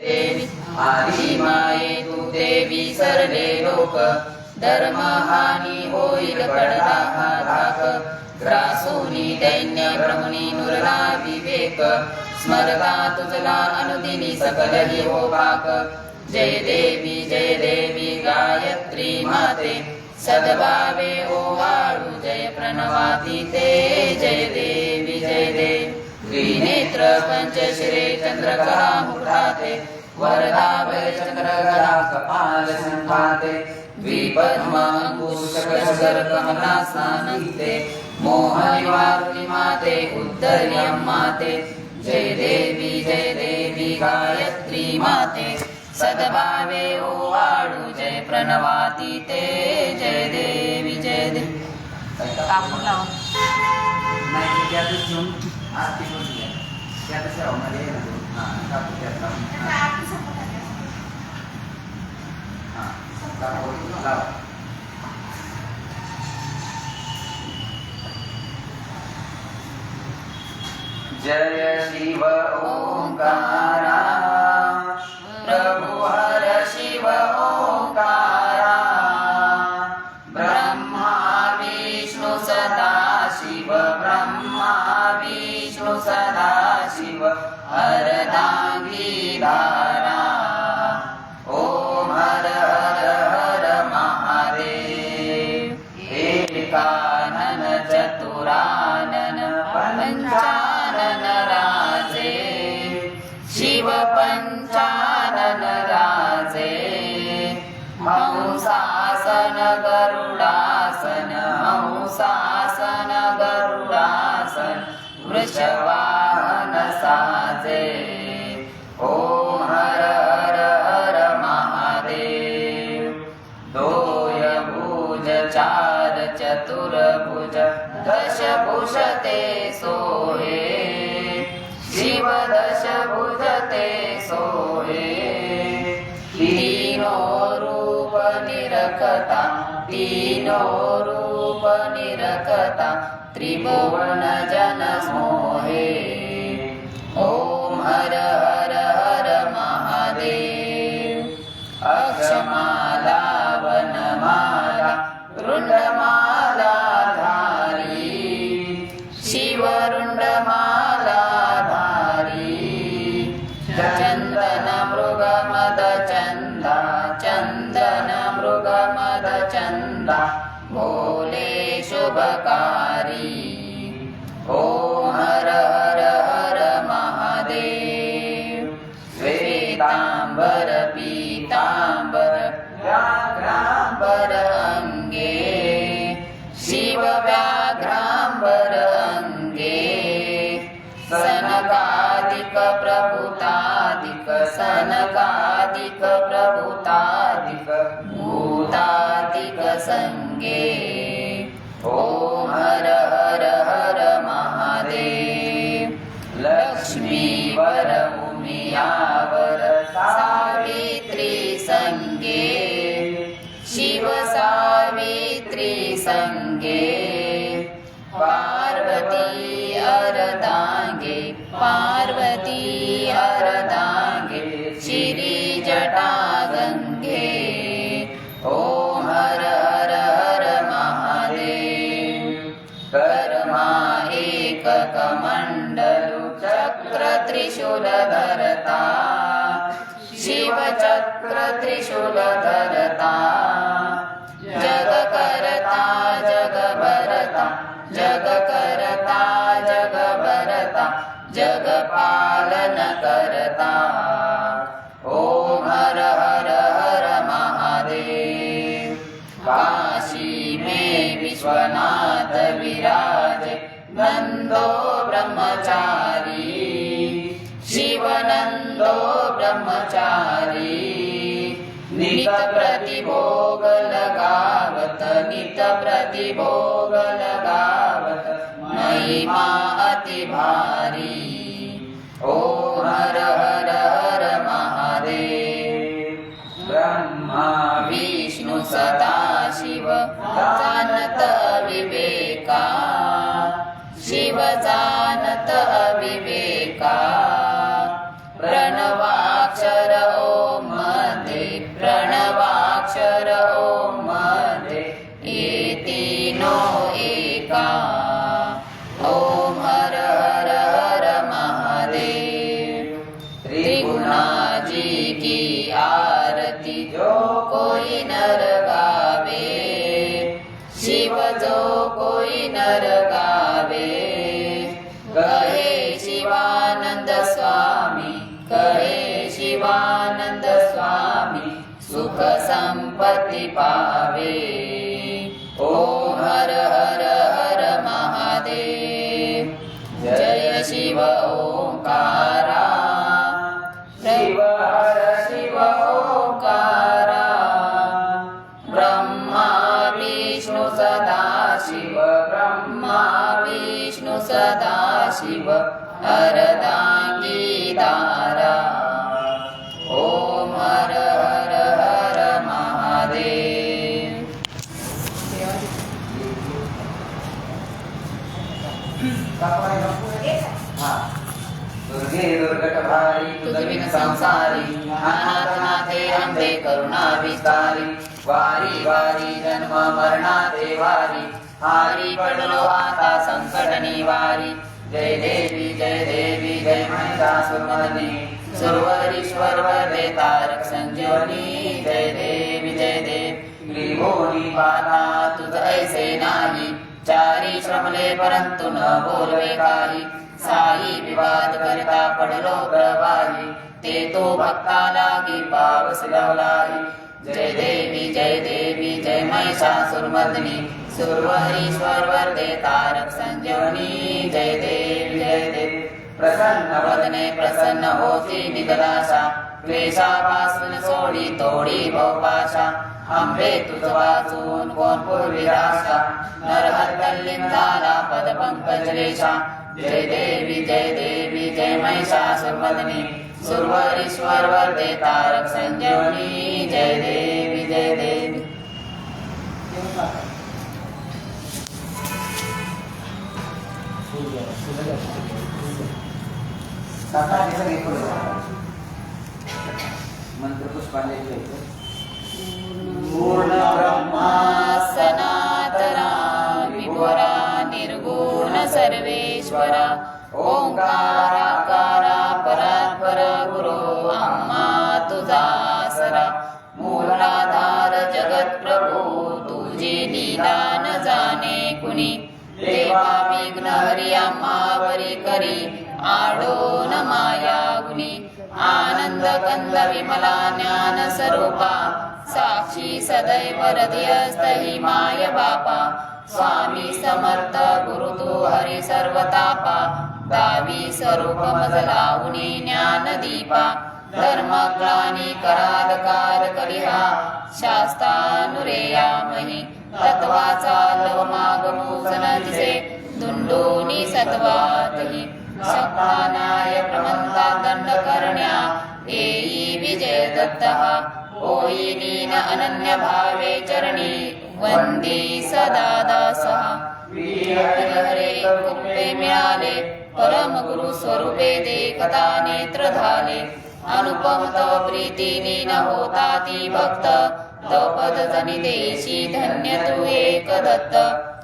देवी आधी माये तू देवी सर्वे लोक धर्म हानी होईल पडला हा धाक ग्रासोनी दैन्य भ्रमणी नुरला विवेक स्मरता तुझला अनुदिनी सकल हि हो पाक जय देवी जय देवी गायत्री माते सद्भावे ओ वाळू जय प्रणवाती ते जय देवी त्रिनेत्र पंचश्रे चंद्रकला मुखाते वरदा चंद्रकला कपाल संपाते द्विपद्मांकुशकर कमलासनन्ते मोहनिवारुणि माते उद्धर्यं माते जय देवी जय देवी गायत्री माते सद्भावे ओ जय प्रणवाती ते जय देवी जय देवी श्रावणाला हां कापूर हां कापूर लावा जय शिव ओंकारा प्रभु हर शिव ओम पंचानन राजे हंसासन गरुडासन हंसा तीनो रूप निरकता त्रिभुवन जन मोहे ओम हर हर भूमियावर सावित्री सङ्गे शिव सावित्रिसङ्गे पार्वती अरदाङ्गे पार्वती अरदाङ्गे श्रीरी गङ्गे ॐ हर हर हर महादेव कर्मा एककमण्ड त्रिशूल धरता शिव चक्र त्रिशूल धरता जग करता जग भरता जग करता जग भरता जग पालन करता ओम हर हर हर महादेव। काशी में विश्वनाथ विराज। नंदो ब्रह्मचारी। शिवनंदो ब्रह्मचारी। नित प्रतिभोग लगावत नित प्रतिभोग लगावत महिमा अति भारी। ओम हर हर हर महादेव। ब्रह्मा विष्णु सदा शिव जानत विवेका। शिव जानत जो कोई नर गावे शिव जो कोई नर गावे कहे शिवानंद स्वामी कहे शिवानंद स्वामी सुख संपत्ति पावे। हर हर हर दुर्गे संसारी अनाथनाथे आमचे करुणा विस्तारी वारी वारी जन्म मरणाचे वारी हारी पडलो आता संकट निवारी. जय देवी जय देवी जय महिषासुरमर्दिनी सुरवरीश्वर वरदे तारक संजीवनी. जय देवी जय देव त्रिभुवनी पाता तुझ ऐसे नाही. चारी श्रमले परंतु न बोलवे काही. साई विवाद करता पडलो प्रवाही. ते तो भक्ता लागी पावस लावलाई जय देवी जय देवी जय महिषासुरमर्दिनी सुरवरीश्वर वरदे तारक संजीवनी जय देवी जय देवी. प्रसन्न वदने प्रसन्न होती निदलाशा क्लेशापासून सोडी तोडी भवपाशा आंबे तुझ वाचून कोण पूर्वी राशा नरहर कल्लीन झाला पद पंकज रेषा जय देवी जय देवी जय महिषासुरमर्दिनी सुरवरीश्वर वरदे तारक संजीवनी। जय देवी जय देवी। सगळे मंत्र पुष्पांजली पूर्ण ब्रह्मा सनातरा विभुरा निर्गुण सर्वेश्वरा ओंकाराकारा परात्पर गुरो अम्मा तुझा सरा मूलाधार जगत प्रभू तुझी लीला न जाणे कुणी देवा विघ्न हरी आम्हावरी करी आडो न माया गुणी आनंद कंद विमला ज्ञान स्वरूपा साक्षी सदैव हृदयस्तहि माय बापा। स्वामी समर्थ गुरु तू हरी सर्वतापा। दावी स्वरूप मजला ज्ञान दीपा। धर्म ग्लानी काल कलिहा। शास्तानुरेयामहि तत्वाचा लव माग मोसन दिसे दुंडोनी सत्वातहि शक्तानाय प्रमंता दंड करण्या येई विजय दत्तः ओयिनीन अनन्य भावे चरणी वंदे सदा दासः। हरे कुप्पे मिळाले परम गुरु स्वरूपे देखता नेत्र धाले। अनुपम तव प्रीतीनी न होता ती भक्त तव पद देशी धन्य तू एक दत्त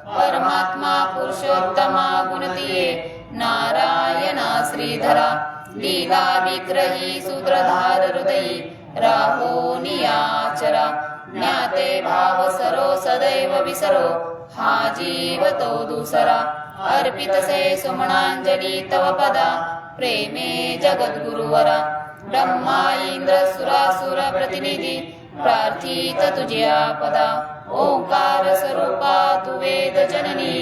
परमात्मा पुरुषोत्तमा गुणतीये नारायणा श्रीधरा। लीला विग्रही सूत्रधार हृदयी राहो नियाचरा ज्ञाते भाव सरो सदैव विसरो हा जीव तो दुसरा. अर्पित से सुमणांजली तव पदा प्रेमे जगद्गुरुवरा. ब्रह्मा इंद्र सुरासुर प्रतिनिधी प्रार्थित तुझ्या पदा ओंकार स्वरूपा तु वेद जननी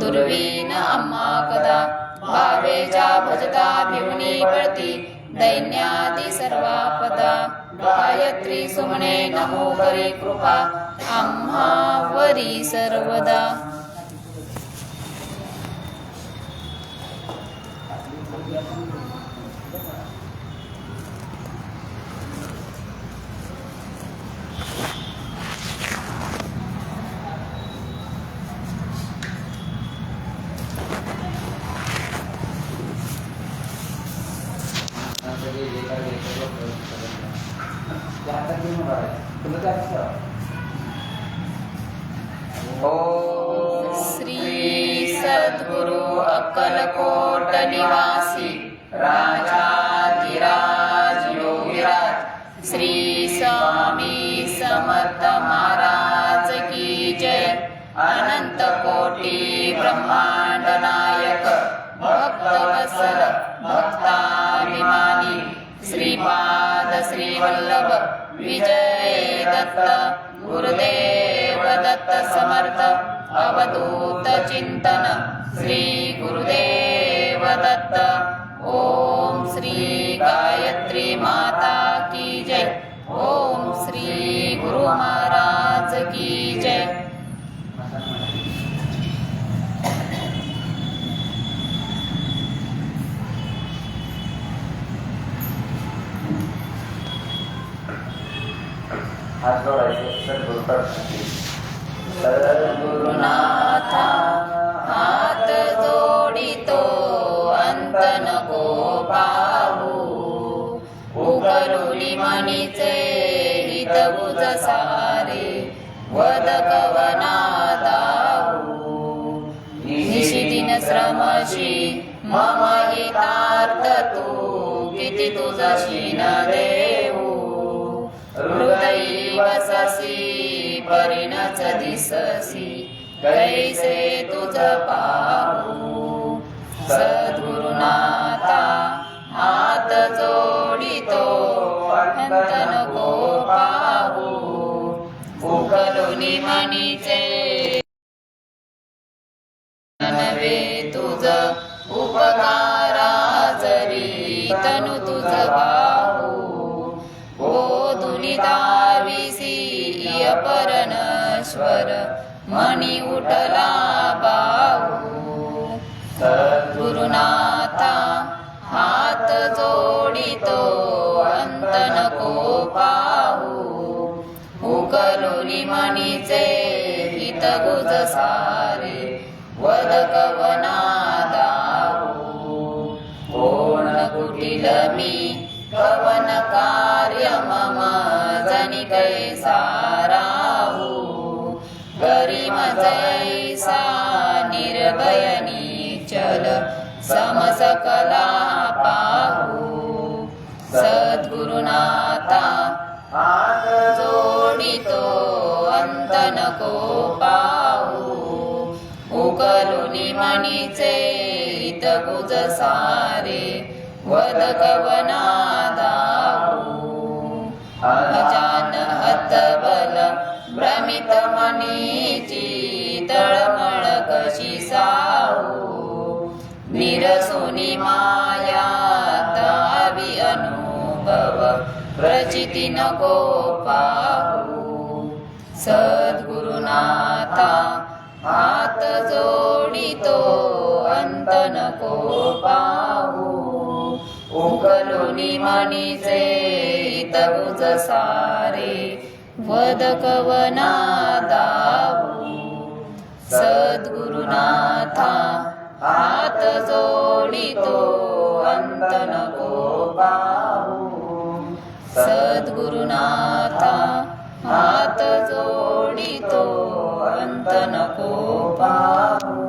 दुर्वीन अम्मा कदा. भावेच्या भजता भिवनी पळती दैन्यादी सर्वापदा। गायत्री सुमने नमो करी कृपा। आम्हा वरी सर्वदा। हातात घेऊन उभा तुला काय असतं? श्री सद्गुरु अक्कलकोट निवासी राजाधिराज योगिराज श्री स्वामी समर्थ महाराज की जय अनंत कोटी ब्रह्मांड नायक दत्त गुरुदेव दत्त समर्थ अवधूत चिंतन श्री गुरुदेव दत्त ओम श्री गायत्री माता की जय। ओम श्री गुरु महाराज की जय। सारे वद कवना दाऊ निशिदिन श्रमशी मम हितार्थ किती तुझशी न देऊ हृदयी वससी परिणच दिससी कैसे तुझ पाहू। सद्गुरुनाथा हात जोडितो अंत उकलुनी मणीचे उकलुनी मणीचे हित गुज सारे वद कवना दाऊ कोण कुटिल मी कवन कार्य मम जनि कैसाराहू गरिम जैसा निर्भयनी चल समसकला उकलुनी मणीचे गुज सारे. वद कवना अजान हतबल भ्रमित मनीची तळमळ कशी साऊ निरसुनी माया दावी अनुभव प्रचिती नको पाहू. सद्गुरुनाथा पाहू. उकलुनी मनीचे हितगुज सारे वद कवना दाऊ सद्गुरुनाथा हात जोडितो अंत नको पाहू. सद्गुरुनाथा हात जोडितो अंत नको पाहू.